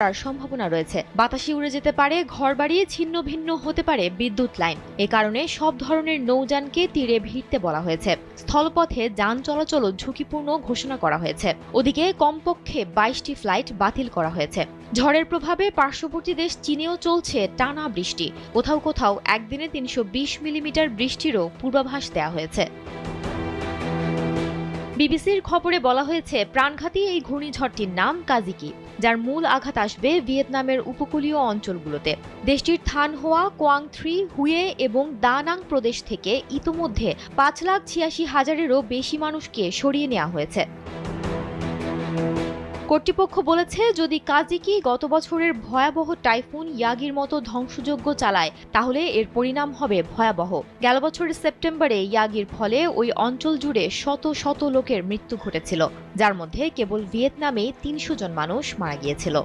করার সম্ভাবনা রয়েছে। বাতাসে উড়ে যেতে পারে, ঘরবাড়ি ছিন্ন ভিন্ন হতে পারে বিদ্যুৎ লাইন। এ কারণে সব ধরনের নৌযানকে তীরে ভিড়তে বলা হয়েছে। স্থলপথে যান চলাচলও ঝুঁকিপূর্ণ ঘোষণা করা হয়েছে। ওদিকে কমপক্ষে বাইশটি ফ্লাইট বাতিল করা হয়েছে। ঝড়ের প্রভাবে পার্শ্ববর্তী দেশ চীনেও চলছে টানা বৃষ্টি। কোথাও কোথাও একদিনে তিনশো বিশ মিলিমিটার বৃষ্টিরও পূর্বাভাস দেওয়া হয়েছে। বিবিসির খবরে বলা হয়েছে, প্রাণঘাতী এই ঘূর্ণিঝড়টির নাম কাজিকি, যার মূল আঘাত আসবে ভিয়েতনামের উপকূলীয় অঞ্চলগুলোতে। দেশটির থান হোয়া কোয়াং থ্রি হুয়ে এবং দানাং প্রদেশ থেকে ইতোমধ্যে পাঁচ লাখ ছিয়াশি হাজারেরও বেশি মানুষকে সরিয়ে নেওয়া হয়েছে। কর্তৃপক্ষ বলেছে, যদি কাজিকি গত বছরের ভয়াবহ টাইফুন ইয়াগির মতো ধ্বংসযোগ্য চালায়, তাহলে এর পরিণাম হবে ভয়াবহ। গেল বছরের সেপ্টেম্বরে ইয়াগির ফলে ওই অঞ্চল জুড়ে শত শত লোকের মৃত্যু ঘটেছিল, যার মধ্যে কেবল ভিয়েতনামে তিনশো জন মানুষ মারা গিয়েছিল।